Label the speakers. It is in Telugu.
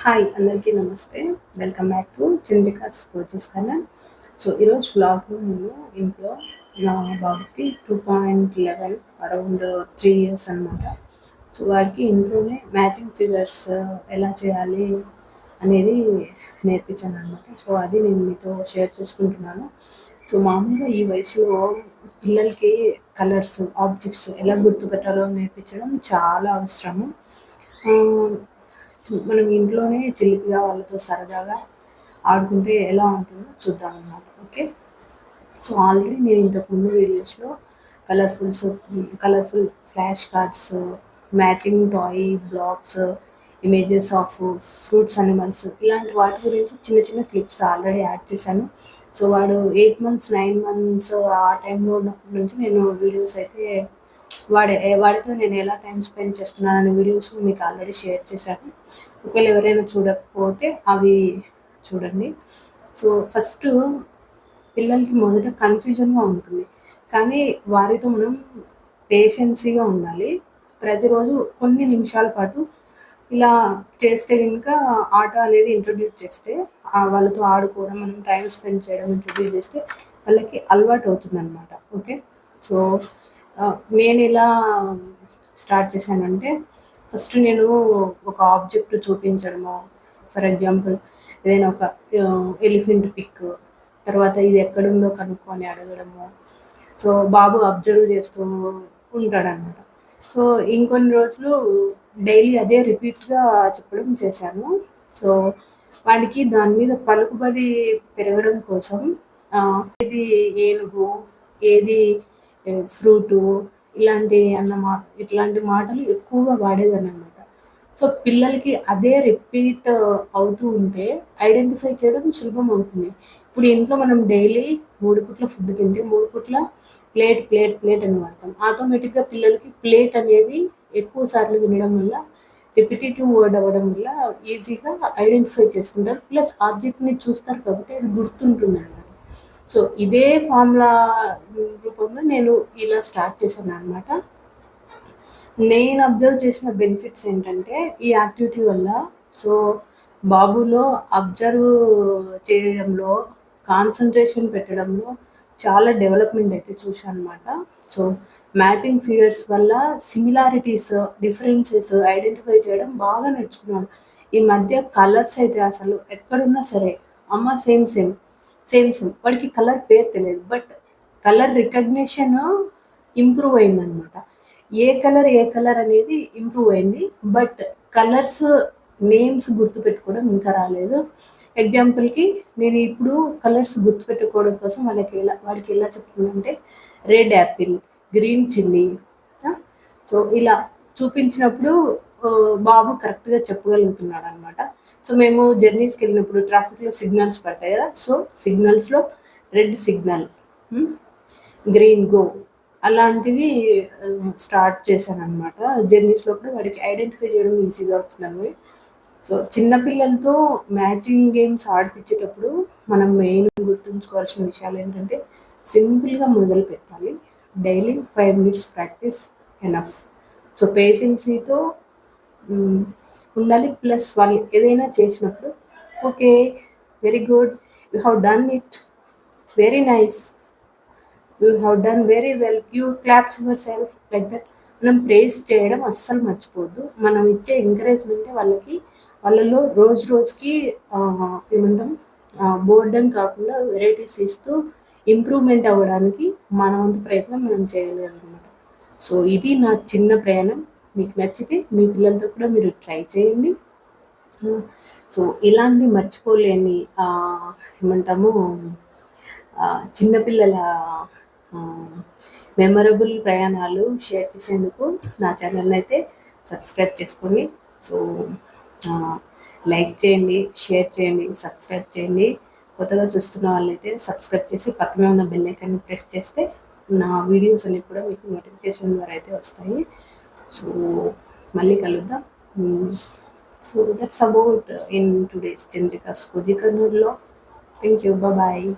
Speaker 1: హాయ్ అందరికీ నమస్తే. Welcome back to Chandrika's coaches కన్నా సో ఈరోజు బ్లాగ్లో నేను ఇంట్లో నా బాబుకి two point eleven around three years అనమాట సో వాడికి ఇంట్లోనే మ్యాచింగ్ ఫిగర్స్ ఎలా చేయాలి అనేది నేర్పించాను అనమాట సో అది నేను మీతో షేర్ చేసుకుంటున్నాను. సో మామూలుగా ఈ వయసులో పిల్లలకి కలర్స్ ఆబ్జెక్ట్స్ ఎలా గుర్తుపెట్టాలో నేర్పించడం చాలా అవసరము. మనం ఇంట్లోనే చిలిపిగా వాళ్ళతో సరదాగా ఆడుకుంటే ఎలా ఉంటుందో చూద్దాం అన్నమాట ఓకే? సో ఆల్రెడీ నేను ఇంతకుముందు వీడియోస్లో colourfuls colourful flash cards matching toy blocks images of fruits animals ఇలాంటి వాటి గురించి చిన్న చిన్న క్లిప్స్ ఆల్రెడీ యాడ్ చేశాను. సో వాడు ఎయిట్ మంత్స్ నైన్ మంత్స్ ఆ టైంలో ఉన్నప్పటి నుంచి నేను వీడియోస్ అయితే వాడే వాడితో నేను ఎలా టైం స్పెండ్ చేస్తున్నాను అనే వీడియోస్ మీకు ఆల్రెడీ షేర్ చేశాను. ఒకవేళ ఎవరైనా చూడకపోతే అవి చూడండి. సో ఫస్ట్ పిల్లలకి మొదట కన్ఫ్యూజన్గా ఉంటుంది. కానీ వారితో మనం పేషెన్సీగా ఉండాలి. ప్రతిరోజు కొన్ని నిమిషాల పాటు ఇలా చేస్తే కనుక ఆట అనేది ఇంట్రడ్యూస్ చేస్తే వాళ్ళతో ఆడుకోవడం మనం టైం స్పెండ్ చేయడం ఇంట్రడ్యూస్ చేస్తే వాళ్ళకి అలవాటు అవుతుంది అనమాట ఓకే? సో నేను ఎలా స్టార్ట్ చేశానంటే ఫస్ట్ నేను ఒక ఆబ్జెక్ట్ చూపించడము. ఫర్ ఎగ్జాంపుల్ ఏదైనా ఒక ఎలిఫెంట్ పిక్ తర్వాత ఇది ఎక్కడుందో కనుక్కొని అడగడము. సో బాబు అబ్జర్వ్ చేస్తూ ఉంటాడనమాట సో ఇంకొన్ని రోజులు డైలీ అదే రిపీట్గా చెప్పడం చేశాను. సో వాడికి దాని మీద పలుకుబడి పెరగడం కోసం ఇది ఏది ఏనుగు ఏది ఫ్రూటు ఇలాంటి అన్న మా ఇట్లాంటి మాటలు ఎక్కువగా వాడేదాన్ని అనమాట సో పిల్లలకి అదే రిపీట్ అవుతూ ఉంటే ఐడెంటిఫై చేయడం సులభం అవుతుంది. ఇప్పుడు ఇంట్లో మనం డైలీ మూడు పుట్ల ఫుడ్ తింటే మూడు పుట్ల ప్లేట్ ప్లేట్ ప్లేట్ అని వాడతాం. ఆటోమేటిక్గా పిల్లలకి ప్లేట్ అనేది ఎక్కువ సార్లు వినడం వల్ల రిపిటేటివ్ వర్డ్ అవ్వడం వల్ల ఈజీగా ఐడెంటిఫై చేసుకుంటారు. ప్లస్ ఆబ్జెక్ట్ని చూస్తారు కాబట్టి అది గుర్తుంటుంది అన్నమాట సో ఇదే ఫార్ములా రూపంలో నేను ఇలా స్టార్ట్ చేశాను అనమాట నేను అబ్జర్వ్ చేసిన బెనిఫిట్స్ ఏంటంటే ఈ యాక్టివిటీ వల్ల సో బాబులో అబ్జర్వ్ చేయడంలో కాన్సన్ట్రేషన్ పెట్టడంలో చాలా డెవలప్మెంట్ అయితే చూశాను అనమాట సో మ్యాచింగ్ ఫిగర్స్ వల్ల సిమిలారిటీస్ డిఫరెన్సెస్ ఐడెంటిఫై చేయడం బాగా నేర్చుకున్నాను. ఈ మధ్య కలర్స్ అయితే అసలు ఎక్కడున్నా సరే అమ్మ సేమ్ సేమ్. సేమ్ సేమ్ వాడికి కలర్ పేరు తెలియదు బట్ కలర్ రికగ్నిషన్ ఇంప్రూవ్ అయిందనమాట ఏ కలర్ ఏ కలర్ అనేది ఇంప్రూవ్ అయింది బట్ కలర్స్ నేమ్స్ గుర్తుపెట్టుకోవడం ఇంకా రాలేదు. ఎగ్జాంపుల్కి నేను ఇప్పుడు కలర్స్ గుర్తుపెట్టుకోవడం కోసం వాళ్ళకి ఎలా వాడికి ఎలా చెప్తున్నానంటే red apple green chilli so ఇలా చూపించినప్పుడు బాబు కరెక్ట్గా చెప్పగలుగుతున్నాడు అనమాట సో మేము జర్నీస్కి వెళ్ళినప్పుడు ట్రాఫిక్లో సిగ్నల్స్ పడతాయి కదా. సో సిగ్నల్స్లో రెడ్ సిగ్నల్ గ్రీన్ గో అలాంటివి స్టార్ట్ చేశాను అనమాట జర్నీస్లో కూడా వాడికి ఐడెంటిఫై చేయడం ఈజీగా అవుతుందని సో చిన్నపిల్లలతో మ్యాచింగ్ గేమ్స్ ఆడిపించేటప్పుడు మనం మెయిన్ గుర్తుంచుకోవాల్సిన విషయాలు ఏంటంటే సింపుల్గా మొదలు పెట్టాలి. Daily five minutes practice enough. So పేషెన్సీతో ఉండాలి. ప్లస్ వాళ్ళు ఏదైనా చేసినప్పుడు okay very good. You have done it. Very nice. You have done very well. You claps yourself like that. మనం ప్రేస్ చేయడం అస్సలు మర్చిపోవద్దు. మనం ఇచ్చే ఎంకరేజ్మెంటే వాళ్ళకి వాళ్ళలో రోజు రోజుకి ఏమంటాం బోర్డన్ కాకుండా వెరైటీస్ ఇస్తూ ఇంప్రూవ్మెంట్ అవ్వడానికి మన వంతు ప్రయత్నం మనం చేయాలన్నమాట సో ఇది నా చిన్న ప్రయాణం. మీకు నచ్చితే మీ పిల్లలతో కూడా మీరు ట్రై చేయండి. సో ఇలాంటి మర్చిపోలేని ఏమంటాము చిన్నపిల్లల మెమరబుల్ ప్రయాణాలు షేర్ చేసేందుకు నా ఛానల్ని అయితే సబ్స్క్రైబ్ చేసుకోండి. సో లైక్ చేయండి షేర్ చేయండి సబ్స్క్రైబ్ చేయండి. కొత్తగా చూస్తున్న వాళ్ళైతే సబ్స్క్రైబ్ చేసి పక్కనే ఉన్న బెల్ ఐకాన్ని ప్రెస్ చేస్తే నా వీడియోస్ అన్నీ కూడా మీకు నోటిఫికేషన్ ద్వారా అయితే వస్తాయి. సో మళ్ళీ కలుద్దాం. So that's about in today's Chandrika స్కోజి thank you bye